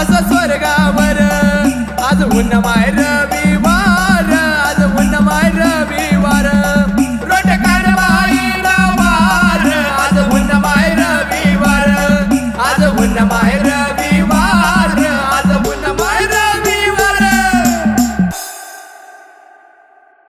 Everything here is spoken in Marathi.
सिंधी मदार स्वर्गावर. आज हुन माय